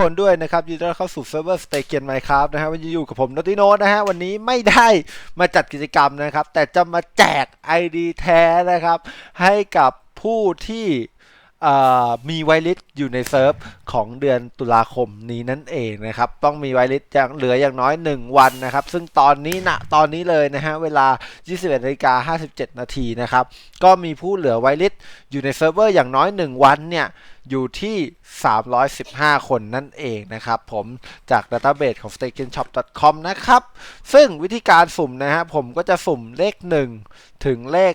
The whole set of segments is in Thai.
คนด้วยนะครับยินดีต้อนรับเข้าสู่เซิร์ฟเวอร์สเตเกียนไมครับนะฮะวันนี้อยู่กับผมนติโนนะฮะวันนี้ไม่ได้มาจัดกิจกรรมนะครับ แต่จะมาแจก ID แท้นะครับ ให้กับผู้ที่ มีไวลิสอยู่ในเซิร์ฟของเดือนตุลาคมนี้นั่นเองนะครับ ต้องมีไวลิสอย่างเหลืออย่างน้อย 1 วันนะครับ ซึ่งตอนนี้นะตอนนี้เลยนะฮะเวลา 21นาฬิกา57 นาทีนะครับ ก็มีผู้เหลือไวลิสอยู่ในเซิร์ฟเวอร์อย่างน้อย 1 วันเนี่ยอยู่ที่ 315 คนนั่นเองนะครับ ผมจากดัต a b เบ e ของ stakenshop.com นะครับ ซึ่งวิธีการสุ่มนะฮะผมก็จะสุ่มเลข 1 ถึงเลข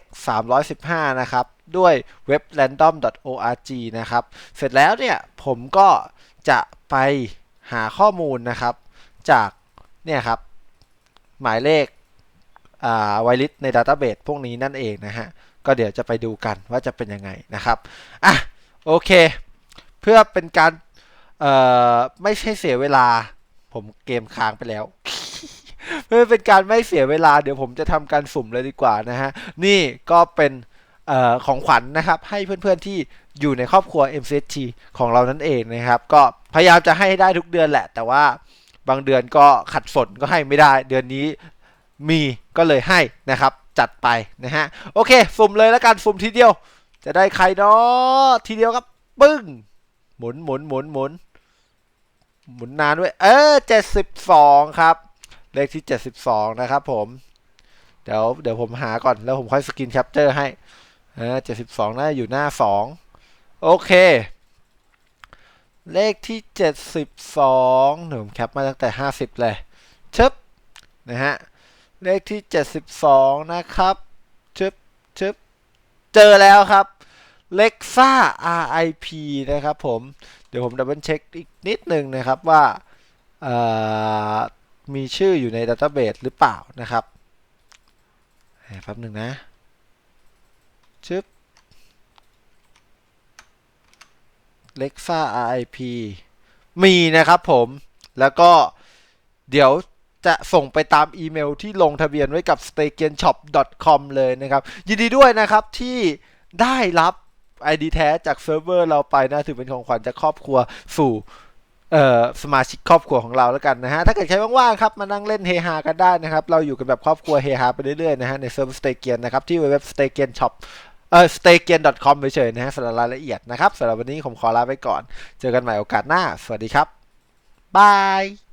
315 นะครับ ด้วยเว็บ random.org นะครับ เสร็จแล้วเนี่ยผมก็จะไปหาข้อมูลนะครับ จากเนี่ยครับ หมายเลขอ่าไวลิสในดัต a b เบ e พวกนี้นั่นเองนะฮะ ก็เดี๋ยวจะไปดูกันว่าจะเป็นยังไงนะครับอะโอเค เพื่อเป็นการเอ่อไม่ใช่เสียเวลา ผมเกมค้างไปแล้วเพื่อเป็นการไม่เสียเวลา เดี๋ยวผมจะทำการสุ่มเลยดีกว่านะฮะ นี่ก็เป็น ของขวัญนนะครับ ให้เพื่อนๆที่อยู่ในครอบครัว MCT ของเรานั่นเองนะครับ ก็พยายามจะให้ได้ทุกเดือนแหละ แต่ว่าบางเดือนก็ขัดฝนก็ให้ไม่ได้ เดือนนี้มีก็เลยให้นะครับ จัดไปนะฮะ โอเคสุ่มเลยแล้วกันสุ่มทีเดียว จะได้ใครเนาะทีเดียวครับ ปึ้ง หมุนหมุนหมุนหมุนหมุนนานด้วย เออเจ็ดสิบสองครับ เลขที่เจ็ดสิบสองนะครับผม เดี๋ยวเดี๋ยวผมหาก่อนแล้วผมค่อยสกินแคปเจอร์ให้ ออเจ็ดสิบสองน่าอยู่หน้าสองโอเค เลขที่เจ็ดสิบสองเดี๋ยวผมแคปมาตั้งแต่ห้าสิบเลยชึบนะฮะเลขที่เจ็ดสิบสองนะครับชึบชึบเจอแล้วครับเล็กซ่า RIP นะครับผม เดี๋ยวผมดับเบิลเช็คอีกนิดนึงนะครับว่าเอ่อมีชื่ออยู่ในดัต a b เบ e หรือเปล่านะครับแป๊บหนึ่งนะ ชึบเล็กซ่า RIP มีนะครับผม แล้วก็เดี๋ยวจะส่งไปตามอีเมลที่ลงทะเบียนไว้กับ s t a k e n s h o p c o m เลยนะครับ ยินดีด้วยนะครับที่ได้รับ ID แท้จากเซิร์ฟเวอร์เราไปนะถือเป็นของขวัญจากครอบครัวสู่สมาชิกครอบครัวของเราแล้วกันนะฮะ ถ้าเกิดใครว่างๆครับมานั่งเล่นเฮฮากันได้นะครับ เราอยู่กันแบบครอบครัวเฮฮาไปเรื่อยๆนะฮะในเซิร์ฟสเตเกียนนะครับที่เว็บ s t a k e n shop เอ่ อ s t a k e n com เฉยๆนะฮะสำหรับรายละเอียดนะครับสำหรับวันนี้ผมขอลาไปก่อน เจอกันใหม่โอกาสหน้า สวัสดีครับ บาย